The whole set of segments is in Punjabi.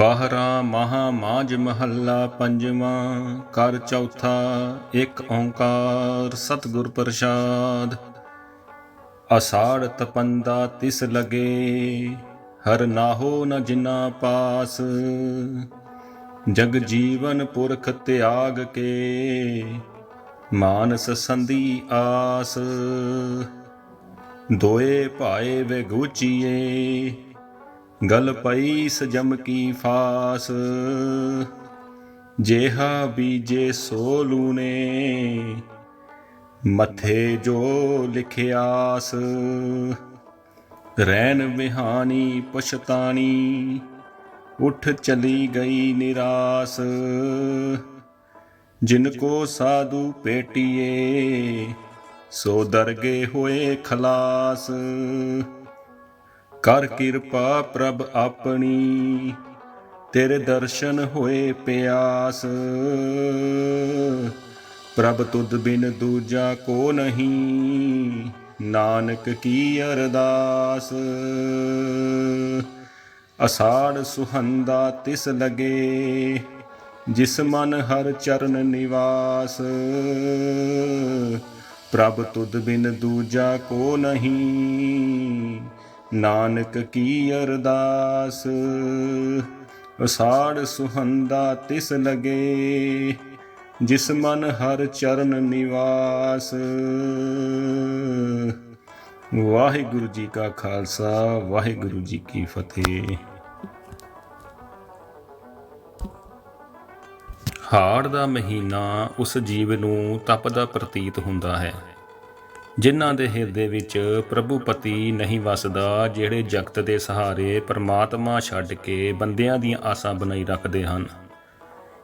ਬਾਹਰਾ ਮਹਾ ਮਾਝ ਮਹੱਲਾ ਪੰਜਵਾਂ, ਕਰ ਚੌਥਾ, ਇੱਕ ਓੰਕਾਰ ਸਤਿਗੁਰ ਪ੍ਰਸਾਦ। ਅਸਾੜ ਤਪੰਦਾ ਤਿਸ ਲਗੇ, ਹਰ ਨਾਹੋ ਨ ਜਿਨਾ ਪਾਸ। ਜਗ ਜੀਵਨ ਪੁਰਖ ਤਿਆਗ ਕੇ, ਮਾਨਸ ਸੰਧੀ ਆਸ। ਦੋਏ ਭਾਏ ਵੇ ਗੂਚੀਏ ਗਲ ਪਈ ਸਜਮ ਕੀ ਫਾਸ। ਜੇਹਾ ਬੀਜੇ ਸੋ ਲੂਨੇ ਮਥੇ ਜੋ ਲਿਖਿਆਸ ਰਹਿਣ ਵਿਹਾਨੀ ਪਛਤਾਣੀ ਉਠ ਚਲੀ ਗਈ ਨਿਰਾਸ। ਜਿਨ ਕੋ ਸਾਧੂ ਪੇਟੀਏ, ਸੋ ਦਰਗੇ ਹੋਏ ਖਲਾਸ। ਕਰ ਕਿਰਪਾ ਪ੍ਰਭ ਆਪਣੀ, ਤੇਰੇ ਦਰਸ਼ਨ ਹੋਏ ਪਿਆਸ। ਪ੍ਰਭ ਤੁਧ ਬਿਨ ਦੂਜਾ ਕੋ ਨਹੀਂ, ਨਾਨਕ ਕੀ ਅਰਦਾਸ। ਅਸਾੜ ਸੁਹੰਦਾ ਤਿਸ ਲਗੇ, ਜਿਸ ਮਨ ਹਰ ਚਰਨ ਨਿਵਾਸ। ਪ੍ਰਭ ਤੁਧ ਬਿਨ ਦੂਜਾ ਕੋ ਨਹੀਂ ਨਾਨਕ ਕੀ ਅਰਦਾਸ? ਅਸਾੜ ਸੁਹੰਦਾ ਤਿਸ ਲਗੇ, ਜਿਸ ਮਨ ਹਰ ਚਰਨ ਨਿਵਾਸ। ਵਾਹਿਗੁਰੂ ਜੀ ਕਾ ਖਾਲਸਾ, ਵਾਹਿਗੁਰੂ ਜੀ ਕੀ ਫਤਿਹ। ਹਾੜ ਦਾ ਮਹੀਨਾ ਉਸ ਜੀਵ ਨੂੰ ਤਪ ਦਾ ਪ੍ਰਤੀਤ ਹੁੰਦਾ ਹੈ। ਜਿਨ੍ਹਾਂ ਦੇ ਹਿਰਦੇ ਵਿੱਚ ਪ੍ਰਭੂ ਪਤੀ ਨਹੀਂ ਵਸਦਾ, ਜਿਹੜੇ ਜਗਤ ਦੇ ਸਹਾਰੇ ਪਰਮਾਤਮਾ ਛੱਡ ਕੇ ਬੰਦਿਆਂ ਦੀਆਂ ਆਸਾਂ ਬਣਾਈ ਰੱਖਦੇ ਹਨ।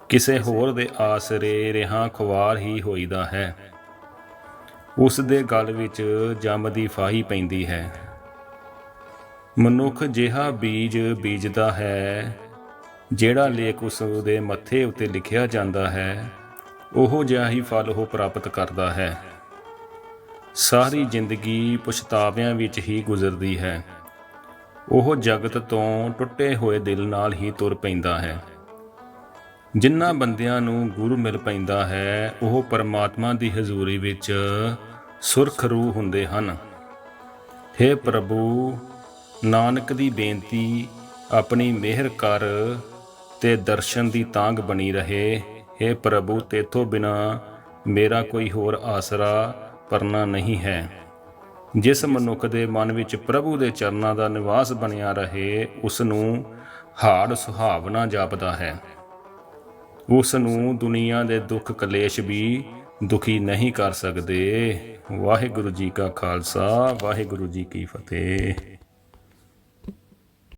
ਕਿਸੇ ਹੋਰ ਦੇ ਆਸਰੇ ਰਹਾ ਖੁਆਰ ਹੀ ਹੋਈਦਾ ਹੈ। ਉਸ ਦੇ ਗਲ ਵਿੱਚ ਜੰਮ ਦੀ ਫਾਹੀ ਪੈਂਦੀ ਹੈ। ਮਨੁੱਖ ਜਿਹਾ ਬੀਜ ਬੀਜਦਾ ਹੈ, ਜਿਹੜਾ ਲੇਖ ਉਸ ਦੇ ਮੱਥੇ ਉੱਤੇ ਲਿਖਿਆ ਜਾਂਦਾ ਹੈ। ਉਹ ਜਿਹਾ ਹੀ ਫਲ ਉਹ ਪ੍ਰਾਪਤ ਕਰਦਾ ਹੈ। ਸਾਰੀ ਜ਼ਿੰਦਗੀ ਪਛਤਾਵਿਆਂ ਵਿੱਚ ਹੀ ਗੁਜ਼ਰਦੀ ਹੈ। ਉਹ ਜਗਤ ਤੋਂ ਟੁੱਟੇ ਹੋਏ ਦਿਲ ਨਾਲ ਹੀ ਤੁਰ ਪੈਂਦਾ ਹੈ। ਜਿਨ੍ਹਾਂ ਬੰਦਿਆਂ ਨੂੰ ਗੁਰੂ ਮਿਲ ਪੈਂਦਾ ਹੈ, ਉਹ ਪਰਮਾਤਮਾ ਦੀ ਹਜ਼ੂਰੀ ਵਿੱਚ ਸੁਰਖਰੂ ਹੁੰਦੇ ਹਨ। हे ਪ੍ਰਭੂ, ਨਾਨਕ ਦੀ ਬੇਨਤੀ, ਆਪਣੀ ਮਿਹਰ ਕਰ ਤੇ ਦਰਸ਼ਨ ਦੀ ਤਾਂਗ ਬਣੀ ਰਹੇ। हे ਪ੍ਰਭੂ, ਤੇਥੋਂ ਬਿਨਾ ਮੇਰਾ ਕੋਈ ਹੋਰ ਆਸਰਾ ਪਰਨਾ ਨਹੀਂ ਹੈ। ਜਿਸ ਮਨੁੱਖ ਦੇ ਮਨ ਵਿੱਚ ਪ੍ਰਭੂ ਦੇ ਚਰਨਾਂ ਦਾ ਨਿਵਾਸ ਬਣਿਆ ਰਹੇ ਉਸ ਨੂੰ ਹਾੜ ਸੁਹਾਵਣਾ ਜਾਪਦਾ ਹੈ। ਉਸ ਨੂੰ ਦੁਨੀਆ ਦੇ ਦੁੱਖ ਕਲੇਸ਼ ਵੀ ਦੁਖੀ ਨਹੀਂ ਕਰ ਸਕਦੇ। ਵਾਹਿਗੁਰੂ ਜੀ ਕਾ ਖਾਲਸਾ, ਵਾਹਿਗੁਰੂ ਜੀ ਕੀ ਫਤਿਹ।